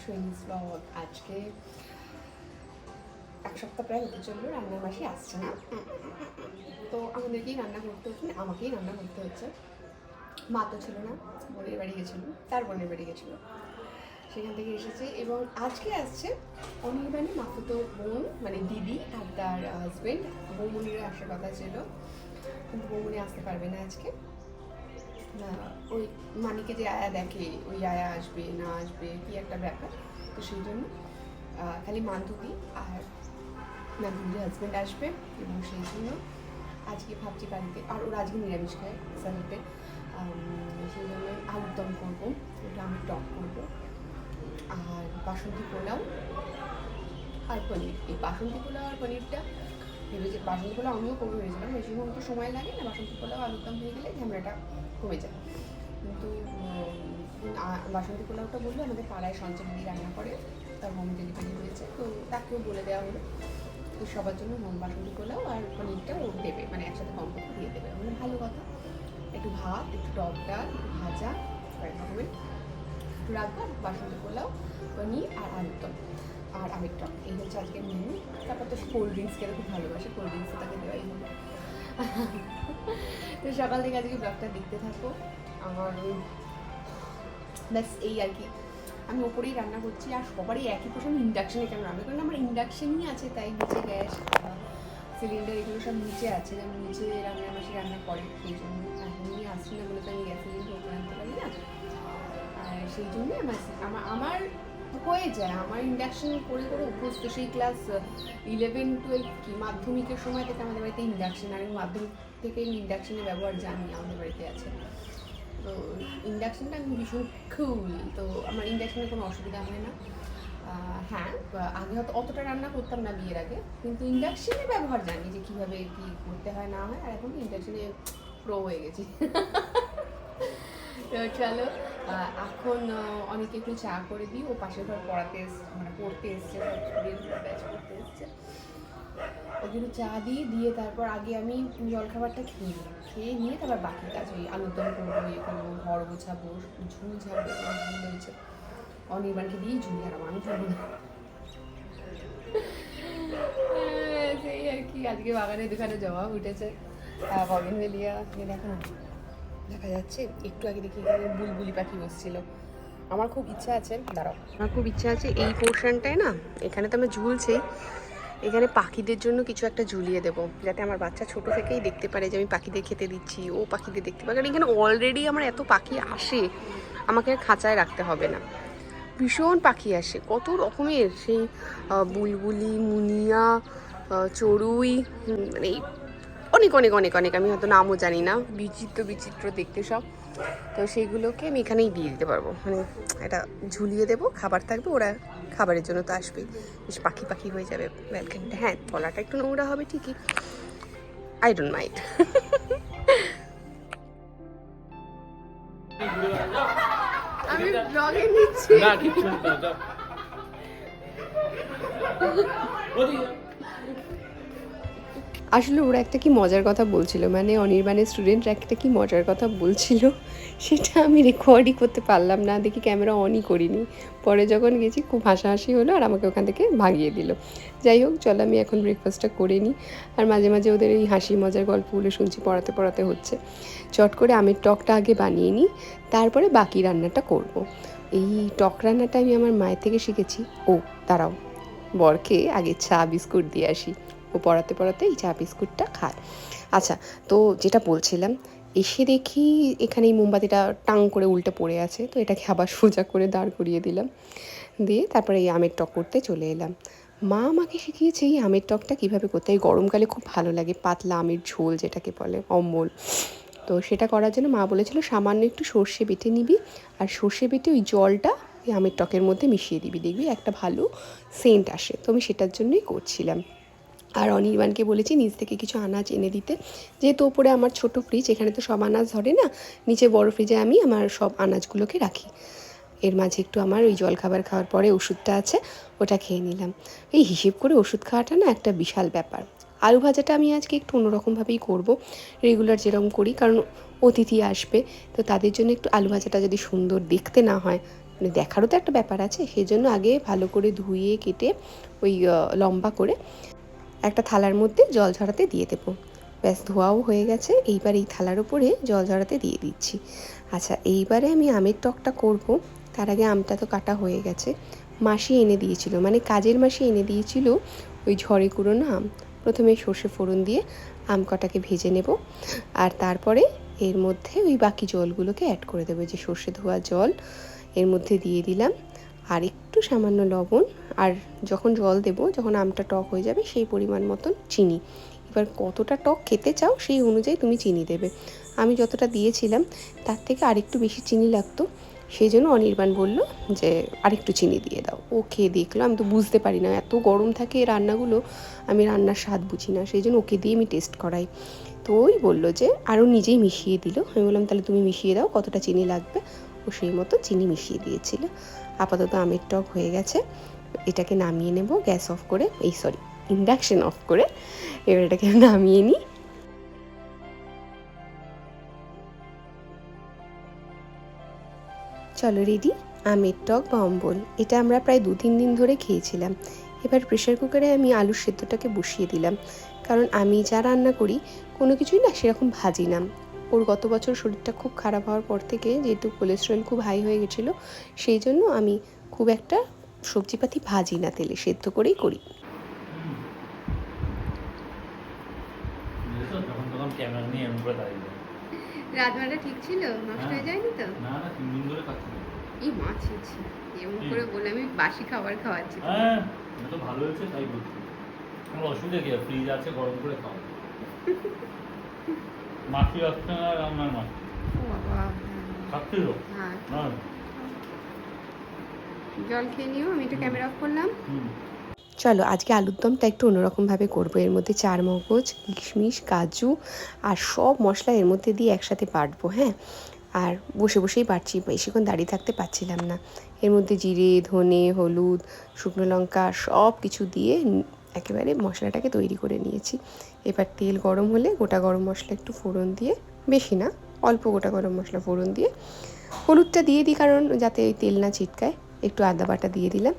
সুইমিংস blog আজকে। এক সপ্তাহ প্রায় হতে চলল, রান্নার মাসে আসছে না। তো আমাদেরকেই রান্না করতে হচ্ছে আমাকেই রান্না করতে হচ্ছে। মা তো ছিল না, বোনের বাড়ি গেছিল, তার বোনের বাড়ি গেছিল। সেখান থেকে এসেছে এবং আজকে আসছে অনির্বাণী মাফুতো বোন মানে দিদি আর তার হাজবেন্ড বৌমনির আসার কথা ছিল কিন্তু বৌমনি আসতে পারবে না আজকে। ওই মানিকে যে আয়া দেখে, ওই আয়া আসবে, না আসবে, কি একটা ব্যাপার? তো সেই জন্য খালি মান্ধবী আর মান্ধবীর হাজব্যান্ড আসবে এবং সেই জন্য আজকে ভাবছি বাড়িতে, আর ওরা আজকে নিরামিষ খায় স্যালাডে সেই জন্য আলুর দম করব, ওটা আমি টক করব। আর বাসন্তী পোলাও আর পনির। এই বাসন্তী পোলাও আর পনিরটা ভেবেছি বাসন্তী পোলাও আমিও কমে ভেবেছিলাম বেশি তো সময় লাগে না বাসন্তী পোলাও আলুর দম হয়ে গেলে ঝামেলাটা কমে যায়। কিন্তু বাসন্তী পোলাওটা বলল আমাদের পাড়ায় সঞ্চয় দিদি রান্না করে, তার হোম ডেলিভারি হয়েছে, তো তাকেও বলে দেওয়া হলো তো সবার জন্য হোম বাসন্তী পোলাও আর পনিরটা ও দেবে মানে একসাথে কম্পোস্ট দিয়ে দেবে। মানে ভালো কথা। একটু ভাত, একটু টক ডাল একটু ভাজা কয়েক রকমের একটু রাখব, আর বাসন্তী পোলাও, পনির আর আলুর দম। আর টক এই হচ্ছে আজকের মেনু তারপর তো কোল্ড ড্রিঙ্কস খেতে খুব ভালোবাসে কোল্ড ড্রিঙ্কসও তাকে দেওয়াই হলো তো সকাল থেকে আজকে ব্লগটা দেখতে থাকো। আমার ব্যাস, এই আর কি। আমি ওপরেই রান্না করছি, আর সবারই একই প্রশ্ন আমি ইন্ডাকশানে কেন রান্না করি না আমার ইন্ডাকশানই আছে, তাই নিচে গ্যাস সিলিন্ডার এগুলো সব নিচে আছে। যেমন নিচে রান্না মাসি রান্না করে, সেই জন্য। এখন নিয়ে আসছি না বলে তো আমি গ্যাস সিলিন্ডার ওপরে আনতে পারি না। সেই জন্যই আমার আমার হয়ে যায়, আমার ইন্ডাকশন করে করে অভ্যস্ত সেই ক্লাস ইলেভেন টুয়েলভ কি, মাধ্যমিকের সময় থেকে আমাদের বাড়িতে ইন্ডাকশন আর মাধ্যমিক থেকে ইন্ডাকশনের ব্যবহার জানি, আমাদের বাড়িতে আছে। তো ইন্ডাকশনটা আমি ভীষণ কুল তো আমার ইন্ডাকশনের কোনো অসুবিধা হয় না। হ্যাঁ আগে হয়তো অতটা রান্না করতাম না বিয়ের আগে, কিন্তু ইন্ডাকশনের ব্যবহার জানি যে কীভাবে কী করতে হয়, না হয়, আর এখন ইন্ডাকশনে প্রো হয়ে গেছি। চলো এখন অনেকে একটু চা করে দিই ও পাশের ঘর পড়াতে এস- মানে পড়তে এসছে ব্যাচ করতে এসছে। চা দিই দিয়ে তারপর আগে আমি জলখাবারটা খেয়ে নিই। খেয়ে নিয়ে তারপর বাকি কাজ ওই আলুর দম করব ইয়ে করব ঘর গোছাবো ঝুল ঝাড়বো ঝুল হয়েছে অনির্বাণকে দিয়েই ঝুলি আর আমি ঝুলি না। হ্যাঁ, সেই আর কি আজকে বাগানে দুখানে জমা উঠেছে। বগেনভেলিয়া দেখো না। দেখা যাচ্ছে, একটু আগে দেখি এখানে বুলবুলি পাখি বসছিল। আমার খুব ইচ্ছা আছে, দাঁড়াও। আমার খুব ইচ্ছা আছে এই পোর্শনটায় না, এখানে তো আমরা ঝুলছেই এখানে পাখিদের জন্য কিছু একটা ঝুলিয়ে দেবো, যাতে আমার বাচ্চা ছোট থেকেই দেখতে পারে যে আমি পাখিদের খেতে দিচ্ছি, ও পাখিদের দেখতে পারে। কারণ এখানে অলরেডি আমার এত পাখি আসে, আমাকে আর খাঁচায় রাখতে হবে না। ভীষণ পাখি আসে, কত রকমের সেই বুলবুলি, মুনিয়া চড়ুই মানে অনেক অনেক অনেক অনেক। আমি হয়তো নামও জানি না। বিচিত্র বিচিত্র দেখতে সব। তো সেইগুলোকে আমি এখানেই দিয়ে দিতে পারব। মানে এটা ঝুলিয়ে দেবো খাবার থাকবে ওরা খাবারের জন্য তো আসবেই। বেশ পাখি পাখি হয়ে যাবে ব্যালকানিটা। হ্যাঁ তলাটা একটু নোংরা হবে ঠিকই। আই ডোন্ট মাইন্ড আমি ব্লগে নিচ্ছি। না কিচ্ছু না আসলে ওরা একটা কি মজার কথা বলছিল? মানে অনির্বাণের স্টুডেন্টরা একটা কি মজার কথা বলছিল? সেটা আমি রেকর্ডই করতে পারলাম না। দেখি ক্যামেরা অনই করিনি। পরে যখন গেছি, খুব হাসাহাসি হলো আর আমাকে ওখান থেকে ভাগিয়ে দিল। যাই হোক, চলো আমি এখন ব্রেকফাস্টটা করে নিই আর মাঝে মাঝে ওদের এই হাসি মজার গল্পগুলো শুনছি, পড়াতে পড়াতে হচ্ছে। চট করে আমের টকটা আগে বানিয়ে নিই তারপরে বাকি রান্নাটা করব। এই টক রান্নাটা আমি আমার মায়ের থেকে শিখেছি। ও, দাঁড়াও। বরকে আগে চা, বিস্কুট দিয়ে আসি। ও পড়াতে পড়াতে এই চা বিস্কুটটা খায়। আচ্ছা তো যেটা বলছিলাম, এসে দেখি এখানে এই মোমবাতিটা টাং করে উল্টে পড়ে আছে, তো এটাকে আবার সোজা করে দাঁড় করিয়ে দিলাম। দিয়ে তারপরে এই আমের টক করতে চলে এলাম। মা আমাকে শিখিয়েছে এই আমের টকটা কীভাবে করতে হয়। এই গরমকালে খুব ভালো লাগে, পাতলা আমের ঝোল যেটাকে বলে, অম্বল। তো সেটা করার জন্য মা বলেছিল, সামান্য একটু সর্ষে বেটে নিবি, আর সর্ষে বেটে ওই জলটা ওই আমের টকের মধ্যে মিশিয়ে দিবি। দেখবি একটা ভালো সেন্ট আসে। তো আমি সেটার জন্যই করছিলাম। আর অনির্বাণকে বলেছি নিচ থেকে কিছু আনাজ এনে দিতে। যেহেতু ওপরে আমার ছোট ফ্রিজ এখানে তো সব আনাজ ধরে না, নিচে বড় ফ্রিজে আমি আমার সব আনাজগুলোকে রাখি। এর মাঝে একটু আমার ওই জলখাবার খাওয়ার পরে ওষুধটা আছে, ওটা খেয়ে নিলাম। এই হিসেব করে ওষুধ খাওয়াটা না একটা বিশাল ব্যাপার। আলু ভাজাটা আমি আজকে একটু অন্যরকমভাবেই করব রেগুলার যেরকম করি, কারণ অতিথি আসবে, তো তাদের জন্য একটু আলু ভাজাটা যদি সুন্দর দেখতে না হয় মানে দেখারও তো একটা ব্যাপার আছে সেই জন্য আগে ভালো করে ধুয়ে, কেটে ওই লম্বা করে একটা থালার মধ্যে জল ঝরাতে দিয়ে দেবো। ব্যাস, ধোয়াও হয়ে গেছে। এইবার এই থালার উপরে জল ঝরাতে দিয়ে দিচ্ছি। আচ্ছা এইবারে আমি আমের টকটা করব। তার আগে আমটা তো কাটা হয়ে গেছে। মাসি এনে দিয়েছিল মানে কাজের মাসি এনে দিয়েছিল ওই ঝড়ে কুড়োনো আম। প্রথমে সর্ষে ফোড়ন দিয়ে আম কটাকে ভেজে নেব। আর তারপরে এর মধ্যে ওই বাকি জলগুলোকে অ্যাড করে দেবো। যে সর্ষে ধোয়া জল, এর মধ্যে দিয়ে দিলাম। আর একটু সামান্য লবণ, আর যখন জল দেব, যখন আমটা টক হয়ে যাবে, সেই পরিমাণ মতন চিনি। এবার কতটা টক খেতে চাও, সেই অনুযায়ী তুমি চিনি দেবে। আমি যতটা দিয়েছিলাম, তার থেকে আরেকটু বেশি চিনি লাগতো। সেই জন্য অনির্বাণ বলল যে, আরেকটু চিনি দিয়ে দাও। ও খেয়ে দেখল। আমি তো বুঝতে পারি না, এত গরম থাকে রান্নাগুলো, আমি রান্নার স্বাদ বুঝি না, সেই জন্য ওকে দিয়ে আমি টেস্ট করাই। তো ওই বলল যে, আরও নিজেই মিশিয়ে দিল। আমি বললাম, তাহলে তুমি মিশিয়ে দাও, কতটা চিনি লাগবে? ও সেই মতো চিনি মিশিয়ে দিয়েছিল। আপাতত আমের টক হয়ে গেছে। এটাকে নামিয়ে নেব, গ্যাস অফ করে, এই সরি, ইন্ডাকশন অফ করে। এবার এটাকে নামিয়ে নিই। চলো রেডি আমের টক বা অম্বল, এটা আমরা প্রায় দু তিন দিন ধরে খেয়েছিলাম। এবার প্রেশার কুকারে আমি আলুর সেদ্ধটাকে বসিয়ে দিলাম। কারণ আমি যা রান্না করি, কোনো কিছুই না সেরকম ভাজি না। ওর গত বছর শরীরটা খুব খারাপ হওয়ার পর থেকে যেহেতু কোলেস্ট্রল খুব হাই হয়ে গেছিল সেই জন্য আমি খুব একটা সবজিপাতি ভাজি না তেলে সেদ্ধ করেই করি। রাজমাটা ঠিক ছিল? নষ্ট হয়ে যায়নি তো? না না তিন দিন ধরে খাচ্ছি। এই মাছ ছি এমন করে বলে আমি বাসি খাবার খাওয়াচ্ছি। হ্যাঁ তো ভালো হয়েছে তাই বলছি। কোনো অসুবিধা কি? ফ্রিজ আছে গরম করে খাও। মাছি আসছে না রান্নার মাছ ও বাবা। খাচ্ছিল হ্যাঁ। না জল খেয়ে নিও আমি একটু ক্যামেরা অফ করলাম। চলো আজকে আলুর দমটা একটু অন্যরকমভাবে করব। এর মধ্যে চার মগজ কিশমিশ কাজু আর সব মশলা এর মধ্যে দিয়ে একসাথে বাটবো হ্যাঁ? আর বসে বসেই পারছি বেশিক্ষণ দাঁড়িয়ে থাকতে পারছিলাম না। এর মধ্যে জিরে ধনে হলুদ শুকনো লঙ্কা সব কিছু দিয়ে একেবারে মশলাটাকে তৈরি করে নিয়েছি। এবার তেল গরম হলে গোটা গরম মশলা একটু ফোড়ন দিয়ে, বেশি না, অল্প গোটা গরম মশলা ফোড়ন দিয়ে, হলুদটা দিয়ে দিই কারণ যাতে ওই তেল না ছিটকায়, একটু আদা বাটা দিয়ে দিলাম।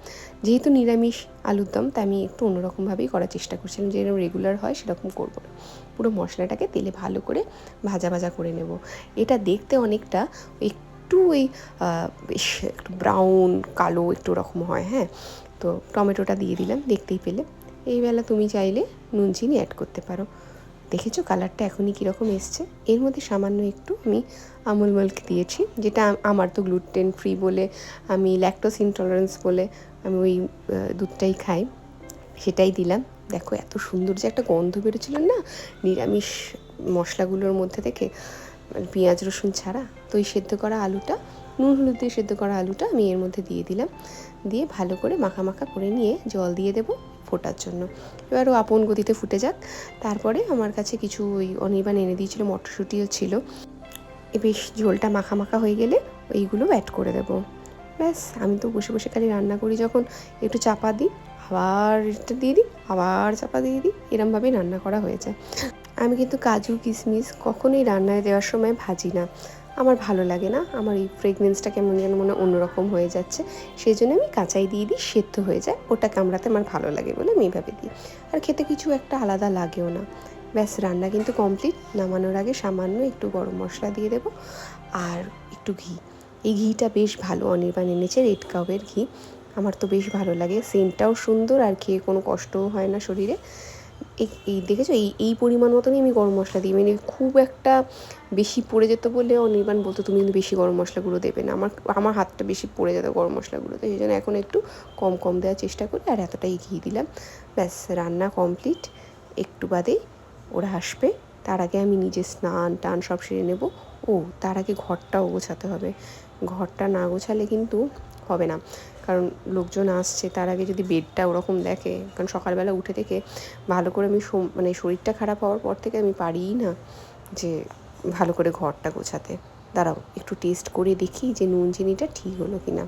যেহেতু নিরামিষ আলুর দম তাই আমি একটু অন্যরকমভাবেই করার চেষ্টা করছিলাম, যেরকম রেগুলার হয় সেরকম করব না। পুরো মশলাটাকে তেলে ভালো করে ভাজা ভাজা করে নেব। এটা দেখতে অনেকটা একটু ওই বেশ একটু ব্রাউন কালো একটু রকম হয় হ্যাঁ? তো টমেটোটা দিয়ে দিলাম, দেখতেই পেলে। এই বেলা তুমি চাইলে নুন চিনি অ্যাড করতে পারো। দেখেছ কালারটা এখনই কীরকম এসছে? এর মধ্যে সামান্য একটু আমি আমুল মিল্ক দিয়েছি, যেটা আমার তো গ্লুটেন ফ্রি বলে, আমি ল্যাকটোস ইনটলারেন্স বলে আমি ওই দুধটাই খাই, সেটাই দিলাম। দেখো এত সুন্দর যে একটা গন্ধ বেরোছিল না? নিরামিষ মশলাগুলোর মধ্যে থেকে মানে পেঁয়াজ, রসুন ছাড়া। তো ওই সেদ্ধ করা আলুটা, নুন, হলুদ দিয়ে সেদ্ধ করা আলুটা আমি এর মধ্যে দিয়ে দিলাম। দিয়ে ভালো করে মাখা মাখা করে নিয়ে জল দিয়ে দেবো। ফোটার জন্য। এবার ও আপন গতিতে ফুটে যাক। তারপরে আমার কাছে কিছু ওই অনির্বাণ এনে দিয়েছিল, মটরশুঁটিও ছিল। বেশ ঝোলটা মাখা মাখা হয়ে গেলে ওইগুলো অ্যাড করে দেবো। ব্যাস, আমি তো বসে বসে খালি রান্না করি। যখন একটু চাপা দিই, আবার এটা দিয়ে দিই, আবার চাপা দিয়ে দিই, এরমভাবেই রান্না করা হয়ে যায় আমি কিন্তু কাজু, কিশমিশ কখনোই রান্নায় দেওয়ার সময় ভাজি না। আমার ভালো লাগে না। আমার এই ফ্রেগনেন্সটা কেমন যেন মনে অন্যরকম হয়ে যাচ্ছে। সেই জন্য আমি কাঁচাই দিয়ে দিই, সেদ্ধ হয়ে যায়। ওটা কামড়াতে আমার ভালো লাগে বলে আমি এইভাবে দিই। আর খেতে কিছু একটা আলাদা লাগেও না। ব্যাস, রান্না কিন্তু কমপ্লিট নামানোর আগে সামান্য একটু গরম মশলা দিয়ে দেবো। আর একটু ঘি। এই ঘিটা বেশ ভালো অনির্বাণ এনেছে রেড কাউয়ের ঘি। আমার তো বেশ ভালো লাগে। সেন্টটাও সুন্দর আর খেয়ে কোনো কষ্টও হয় না শরীরে। এই দেখেছ? এই এই পরিমাণ মতনই আমি গরম মশলা দিই। মানে খুব একটা বেশি পড়ে যেত বলে অনির্বাণ বলতো, তুমি কিন্তু বেশি গরম মশলাগুলো দেবে না। আমার আমার হাতটা বেশি পড়ে যেত গরম মশলাগুলোতে সেই জন্য এখন একটু কম কম দেওয়ার চেষ্টা করি আর এতটাই ঘি দিলাম। ব্যাস, রান্না কমপ্লিট একটু বাদেই ওরা আসবে। তার আগে আমি নিজে স্নান টান সব সেরে নেব। ও, তার আগে ঘরটাও গোছাতে হবে। ঘরটা না গোছালে কিন্তু হবে না। কারণ লোকজন আসছে, তার আগে যদি বেডটা ওরকম দেখে, কারণ সকালবেলা উঠে থেকে ভালো করে আমি মানে শরীরটা খারাপ হওয়ার পর থেকে আমি পারিই না যে ভালো করে ঘরটা গোছাতে। দাঁড়াও, একটু টেস্ট করে দেখি যে নুন চিনিটা ঠিক হলো কি না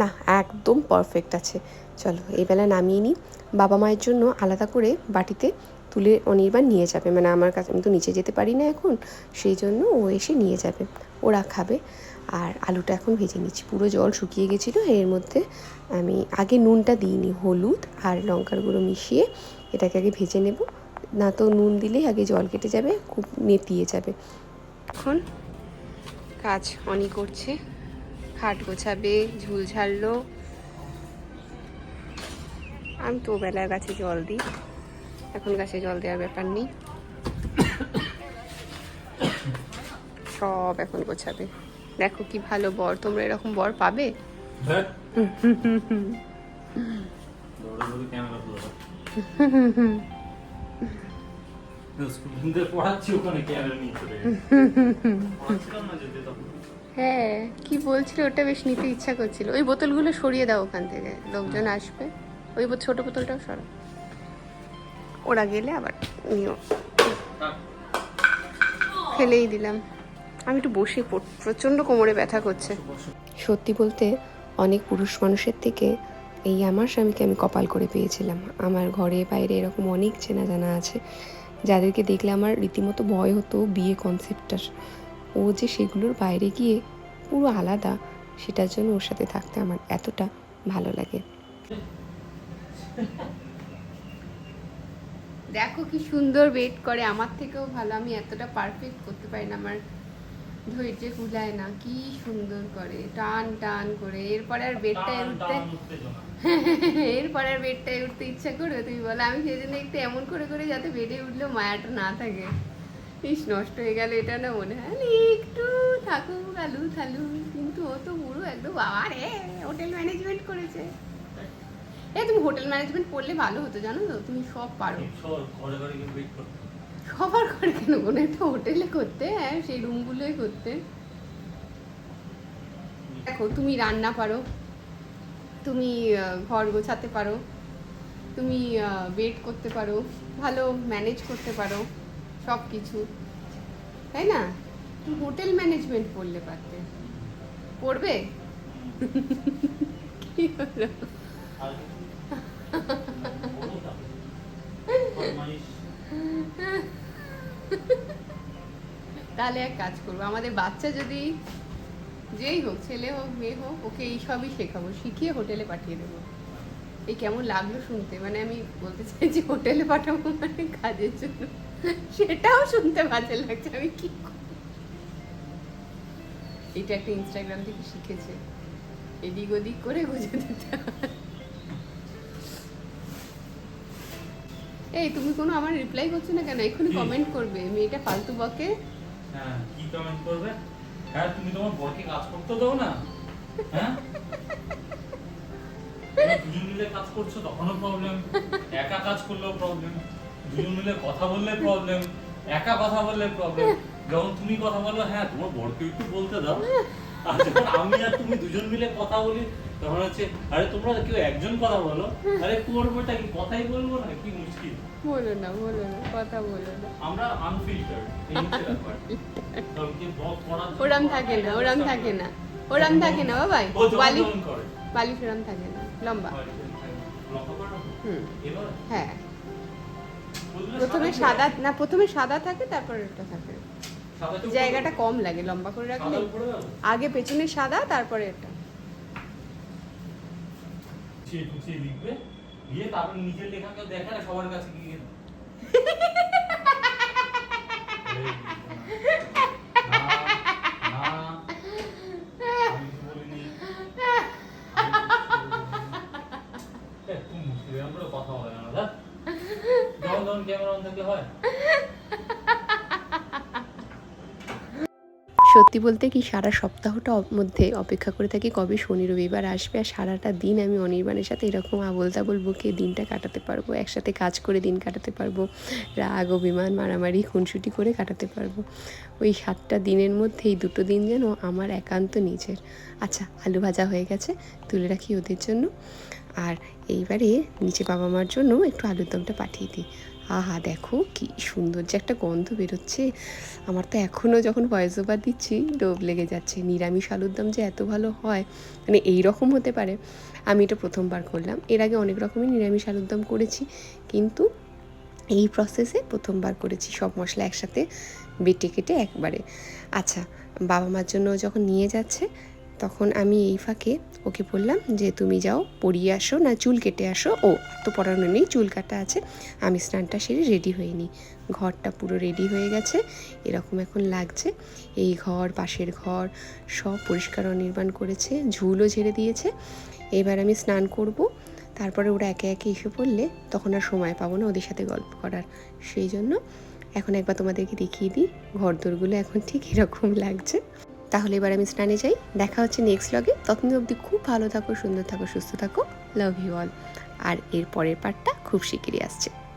না একদম পারফেক্ট আছে। চলো, এই বেলা নামিয়ে নিই। বাবা মায়ের জন্য আলাদা করে বাটিতে তুলে অনির্বাণ নিয়ে যাবে। মানে আমার কাছে আমি তো নিচে যেতে পারি না এখন, সেই জন্য ও এসে নিয়ে যাবে। ওরা খাবে। আর আলুটা এখন ভেজে নিচ্ছি। পুরো জল শুকিয়ে গেছিল, এর মধ্যে আমি আগে নুনটা দিইনি হলুদ আর লঙ্কার গুঁড়ো মিশিয়ে এটাকে আগে ভেজে নেব। না তো নুন দিলেই আগে জল কেটে যাবে, খুব নেতিয়ে যাবে। এখন কাজ অনি করছে, খাট গোছাবে, ঝুল ঝাড়লো। আমি তো বেলার গাছে জল দিই, এখন গাছে জল দেওয়ার ব্যাপার নেই। সব এখন গোছাবে। দেখো কি ভালো বর তোমরা এরকম বর পাবে? তখন। হ্যাঁ কি বলছিল ওটা বেশ নিতে ইচ্ছা করছিল। ওই বোতলগুলো সরিয়ে দাও ওখান থেকে লোকজন আসবে। ওই ছোট বোতলটাও সরা ওরা গেলে আবার নিও। ফেলেই দিলাম। আমি একটু বসে প্রচণ্ড কোমরে ব্যথা করছে। সত্যি বলতে অনেক পুরুষ মানুষের থেকে এই আমার স্বামীকে আমি কপাল করে পেয়েছিলাম। আমার ঘরে বাইরে এরকম অনেক চেনা জানা আছে যাদেরকে দেখলে আমার রীতিমতো ভয় হতো বিয়ে কনসেপ্টটার ও যে সেগুলোর বাইরে গিয়ে পুরো আলাদা সেটার জন্য ওর সাথে থাকতে আমার এতটা ভালো লাগে। দেখো কি সুন্দর ওয়েট করে আমার থেকেও ভালো। আমি এতটা পারফেক্ট করতে পারি না আমার ধৈর্য কুলায় না কি সুন্দর করে টান টান করে এরপরে আর বেডটায় উঠতে এরপরে আর বেডটায় উঠতে ইচ্ছা করবে তুমি বলো আমি সেই জন্য একটু এমন করে করে যাতে বেডে উঠলেও মায়াটা না থাকে। ইস নষ্ট হয়ে গেল এটা না মনে হয়। একটু থাকুক আলু থালু। কিন্তু ও তো পুরো একদম বাবা রে হোটেল ম্যানেজমেন্ট করেছে। এ তুমি হোটেল ম্যানেজমেন্ট পড়লে ভালো হতো জানো তো? তুমি সব পারো। ঘরে ঘরে। সবার করে কেন? কোনো একটা হোটেলে করতে হ্যাঁ সেই রুমগুলোই করতে। দেখো তুমি রান্না পারো তুমি ঘর গোছাতে পারো তুমি বেড করতে পারো ভালো ম্যানেজ করতে পারো সব কিছু তাই না? তুমি হোটেল ম্যানেজমেন্ট পড়লে পারতে। পড়বে? কি হলো আর বলো তাহলে। ফরমাইশ। তাহলে এক কাজ করব আমাদের বাচ্চা যদি যেই হোক ছেলে হোক মেয়ে হোক ওকে এই সবই শেখাবো শিখিয়ে হোটেলে পাঠিয়ে দেবো। এই কেমন লাগল শুনতে? মানে আমি বলতে চাইছি হোটেলে পাঠাবো মানে কাজের জন্য। সেটাও শুনতে বাজে লাগছে আমি কি এটা একটা ইনস্টাগ্রাম থেকে শিখেছে। এদিক ওদিক করে বুঝে দিতে এই তুমি কোনো আমার রিপ্লাই করছ না কেন? এক্ষুনি কমেন্ট করবে। মেয়েটা ফালতু বকে। হ্যাঁ, কি কমেন্ট করবে? হ্যাঁ, তুমি তোমার বরকে কাজ করতে দাও না। হ্যাঁ? দুজন মিলে কাজ করছ তখনও প্রবলেম একা কাজ করলেও প্রবলেম দুজন মিলে কথা বললে প্রবলেম একা কথা বললে প্রবলেম যখন তুমি কথা বলো হ্যাঁ তোমার বরকে একটু বলতে দাও। আর যখন আমি আর তুমি দুজন মিলে কথা বলি তখন হচ্ছে আরে তোমরা কেউ একজন কথা বলো? আরে করবোটা কি? কথাই বলব না? কি মুশকিল? বলো না বলো না কথা বলো না। আমরা আনফিল্টার্ড এই হচ্ছে ব্যাপার। ওরাম থাকে না ওরাম থাকে না। ওরাম থাকে না যখন বালি বালি ওরাম থাকে না লম্বা। হয়, হ্যাঁ প্রথমে সাদা না প্রথমে সাদা থাকে তারপর এটা থাকে। জায়গাটা কম লাগে লম্বা করে রাখলে? আগে পেছনে সাদা তারপরে এটা। লিখবে তারপর নিজের না সবার কাছে গিয়ে। কথা বলে না। যখন যখন ক্যামেরা অন থাকলে হয়? সত্যি বলতে কি সারা সপ্তাহটা মধ্যে অপেক্ষা করে থাকি কবে শনি রবিবার আসবে আর সারাটা দিন আমি অনির্বাণের সাথে এরকম আবল তাবল বুকে দিনটা কাটাতে পারব, একসাথে কাজ করে দিন কাটাতে পারব, রাগ, অভিমান, মারামারি, খুনসুটি করে কাটাতে পারব। ওই সাতটা দিনের মধ্যে এই দুটো দিন যেন আমার একান্ত নিজের। আচ্ছা আলু ভাজা হয়ে গেছে, তুলে রাখি ওদের জন্য। আর এইবারে নিচে বাবা মার জন্য একটু আলুর দমটা পাঠিয়ে দিই। আহা, দেখো কি সুন্দর যে একটা গন্ধ বেরোচ্ছে। আমার তো এখনও যখন ভয়েস ওভার দিচ্ছি ডোব লেগে যাচ্ছে। নিরামিষ আলুর দম যে এত ভালো হয় মানে এই রকম হতে পারে। আমি এটা প্রথমবার করলাম। এর আগে অনেক রকমই নিরামিষ আলুর দম করেছি, কিন্তু এই প্রসেসে প্রথমবার করেছি। সব মশলা একসাথে বেটে কেটে একবারে। আচ্ছা বাবা মার জন্য যখন নিয়ে যাচ্ছে তখন আমি এই ফাঁকে ওকে বললাম যে, তুমি যাও, পরিয়ে আসো, না চুল কেটে আসো। ও তো পড়ানো নেই, চুল কাটা আছে। আমি স্নানটা সেরে রেডি হয়ে নিই ঘরটা পুরো রেডি হয়ে গেছে, এরকম এখন লাগছে। এই ঘর, পাশের ঘর, সব পরিষ্কার অনির্বাণ করেছে, ঝুলও ঝেড়ে দিয়েছে। এবার আমি স্নান করব। তারপরে ওরা একে একে এসে পড়লে তখন আর সময় পাবো না ওদের সাথে গল্প করার। সেই জন্য এখন একবার তোমাদেরকে দেখিয়ে দিই ঘর দোরগুলো এখন ঠিক এরকম লাগছে। তাহলে এবার আমি স্নানে যাই। দেখা হচ্ছে নেক্সট লগে ততদিন অবধি খুব ভালো থাকো, সুন্দর থাকো, সুস্থ থাকো। লাভ ইউ অল আর এর পরের পার্টটা খুব শিগগিরই আসছে।